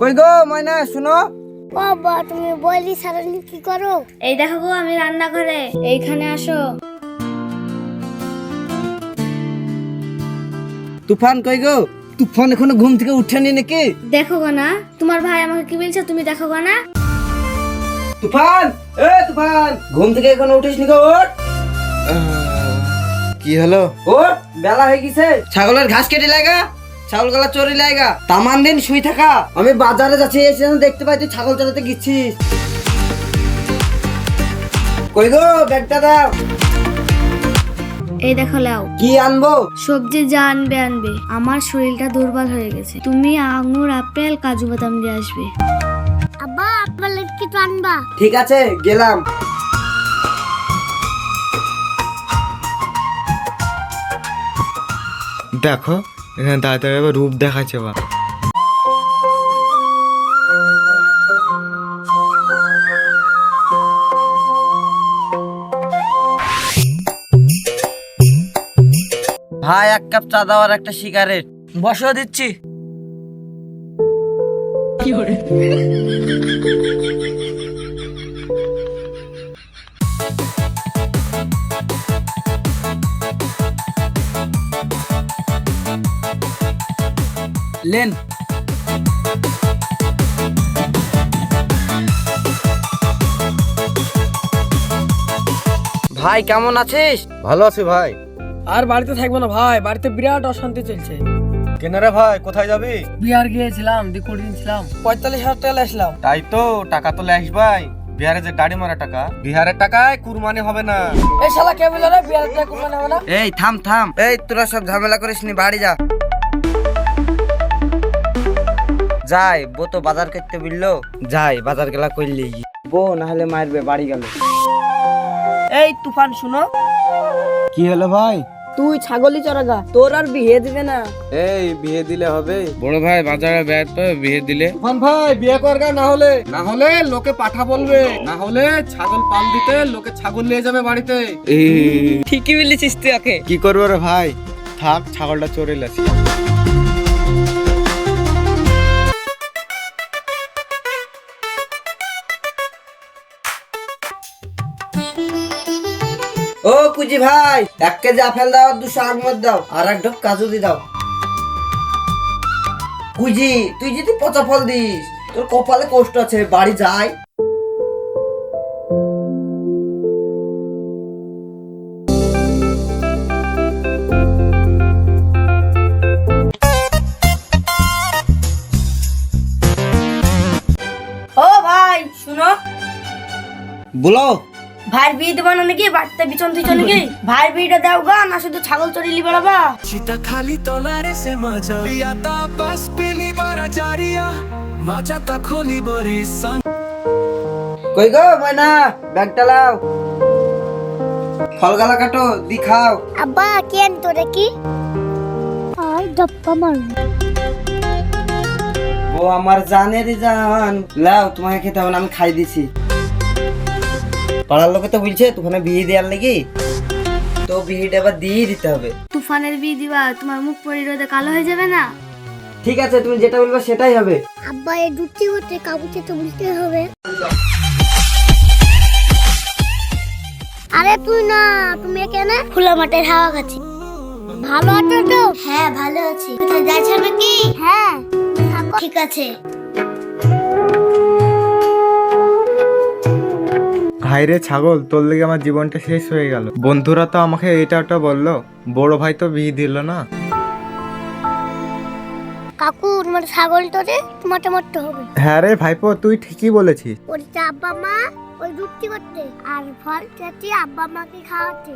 কই গো ময়না শুনো? বাবা তুমি বলি সারাদিন কি করো? এই দেখো গো আমি রান্নাঘরে। এইখানে আসো। তুফান কই গো? তুফান এখনও ঘুম থেকে উঠেনি নাকি? দেখো গো না তোমার ভাই আমাকে কি বলছে তুমি দেখো গো না তুফান এ তুফান ঘুম থেকে এখনও উঠিস নি গো ওঠ। কি হলো? ওঠ বেলা হয়ে গেছে। ছাগলের ঘাস কেটে লাগা। ছাগল গলা চড়ি লাগা তামান দিন শুই থাকা। আমি বাজারে যাচ্ছি এসে যেন দেখতে পাই তুই ছাগল চড়াতে গেছিস। কই গো ব্যাগটা দাও। এই দেখো লাও কি আনব? সবজি যা আনবে আনবে। আমার শরীরটা দুর্বল হয়ে গেছে। তুমি আঙুর আপেল কাজু বাদাম দিয়ে আসবে। আব্বা আপনার কিছু আনবা। ঠিক আছে গেলাম। দেখো এখানে তাড়াতাড়ি আবার রূপ দেখাচ্ছে বা। ভাই এক কাপ চা দাও আর একটা সিগারেট বসেও দিচ্ছি। লেন। ভাই কেমন আছিস? ভালো আছি ভাই। আর বাড়িতে থাকব না ভাই বাড়িতে বিরাট অশান্তি চলছে। কেনারে ভাই কোথায় যাবি? বিহার গিয়েছিলাম দিন ছিলাম পঁয়তাল্লিশ হাজার টাকা আসলাম তাই তো টাকা তো ল্যাস ভাই। বিহারে যে গাড়ি মারা টাকা বিহারের টাকায় কুরবানি হবে না। এই শালা কে বলল রে বিহার টাকা কুরবানি হবে না? এই থাম থাম। এই তোরা সব ঝামেলা করিস নি বাড়ি যা। যাই বো তো বাজার করতে বলল। যাই বাজার গেলা করলি বো না হলে মারবে বাড়ি গেল। এই তুফান শুনো। কি হলো ভাই? তুই ছাগলি চড়াগা তোর আর বিয়ে দিবে না। এই বিয়ে দিলে হবে। বড় ভাই বাজারে ব্যয় তো বিয়ে দিলে। তুফান ভাই বিয়ে করগা না হলে। না হলে লোকে পাঠা বলবে। না হলে ছাগল পাল দিতে লোকে ছাগল নিয়ে যাবে বাড়িতে। ঠিকই বলেছিস তুই ওকে। কি করব রে ভাই? থাক ছাগলটা চড়ে লাসি ও কুজি ভাই এক কেজি আপেল দাও আর দুশো আঙুর দাও আর এক ঢোক কাজু দি দাও। কুজি তুই যদি পচা ফল দিস তোর কপালে কষ্ট আছে বাড়ি যাই। ও ভাই শুনো। বলো। ভাইয়ের বিয়ে দেবো না নাকি? বাড়িতে বিচন তুই নাকি ভাইয়ের বিয়েটা দাও গা না শুধু ছাগল চড়িলি বেড়াবা। Cita খালি তলারে সে মজা। ইয়াতা বাস পেলি বারা জারিয়া। মজাটা খোলি বরে সং কই গো ময়না ব্যাগটা লাও। ফল গালা কাটো দি খাও। আব্বা কেন তোরে কি আর ডপ্পা মার ও আমার জানের জান। লাও তোমাকে খেতে হবে না আমি খাই দিছি। পাড়ার লোকে তো বলছে তোখানে বিয়ে দেওয়ার লেগে তো বিয়েটা এবার দিয়ে দিতে হবে। তুফানের বিয়ে দিবা তোমার মুখ পরি রোদে কালো হয়ে যাবে না? ঠিক আছে তুমি যেটা বলবে সেটাই হবে। আব্বা এই দুটি হতে কাকুকে তো বলতে হবে। আরে তুই না তুমি এখানে? খোলা মাঠের হাওয়া খাচ্ছি। ভালো আছো তো? হ্যাঁ ভালো আছি। কোথায় যাচ্ছ নাকি? হ্যাঁ। ঠিক আছে। হাইরে ছাগল তোর লেগে আমার জীবনটা শেষ হয়ে গেল। বন্ধুরা তো আমাকে এটা ওটা বলল বড় ভাই তো বিয়ে দিল না। কাকু তোমার ছাগল মোটা মোটা হবে। হ্যাঁ রে ভাইপো তুই ঠিকই বলেছিস। ওর আব্বা মা ওই রুটি করতে আর ফল চাটি আব্বা মাকে খাওয়াতে।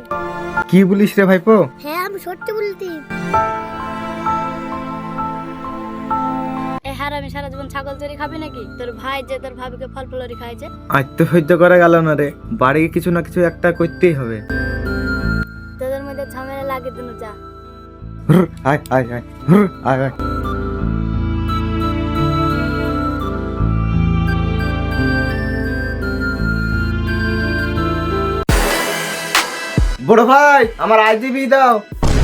কি বলিস রে ভাইপো? হ্যাঁ আমি সত্যি বলতি হার আমি সারা জীবন ছাগল চড়ি খাবি নাকি? তোর ভাই যে তোর ভাবিকে ফল ফুলরি খাইছে আজ তো সহ্য করা গেল না রে। বাড়ি কিছু না কিছু একটা করতেই হবে। তোদের মধ্যে ঝামেলা লাগে দিন যা। আয় আয় আয়। আয় আয়। বড় ভাই আমার আইডি দাও।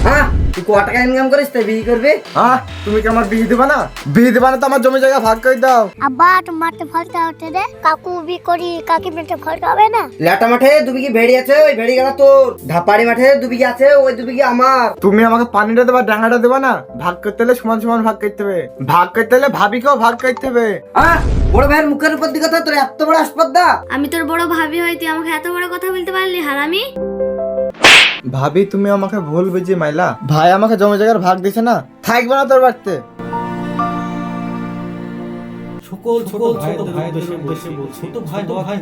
হ্যাঁ? তুই ক টাকা ইনকাম করিস তাই বিয়ে করবি? হ্যাঁ? তুমি কি আমার বিয়ে দেবা না? বিয়ে দেবা না তো আমার জমি জায়গা ভাগ করে দাও। আব্বা তোমারটা ফলটা ওঠে রে। কাকু বি করি কাকি ফলটা হবে না? ল্যাটা মাঠে দুবিঘি ভেড়ি আছে? ওই ভেড়ি গেলা তোর। ধাপাড়ি মাঠে দুবিঘি আছে? ওই দুবিঘি আমার? তুমি আমাকে পানিটা দেবা ডাঙাটা দেবা না? ভাগ করতে হলে সমান সমান ভাগ করতে হবে। ভাগ করতে হলে ভাবিকেও ভাগ করতে হবে। হ্যাঁ বড় ভাইয়ের মুখের উপর দিকে তোর এত বড় আসপদ্দা? আমি তোর বড় ভাবি হয় তুই আমাকে এত বড় কথা বলতে পারলি হারামি? ভাবি, তুমি আমাকে ভুল বুঝি মাইলা? ভাই আমাকে জমি জায়গার ভাগ দিছে না? থাকবে না তোর বাড়িতে। সকল সকল ছোট ভাই দেশে বলছি, ছোট ভাই ভাই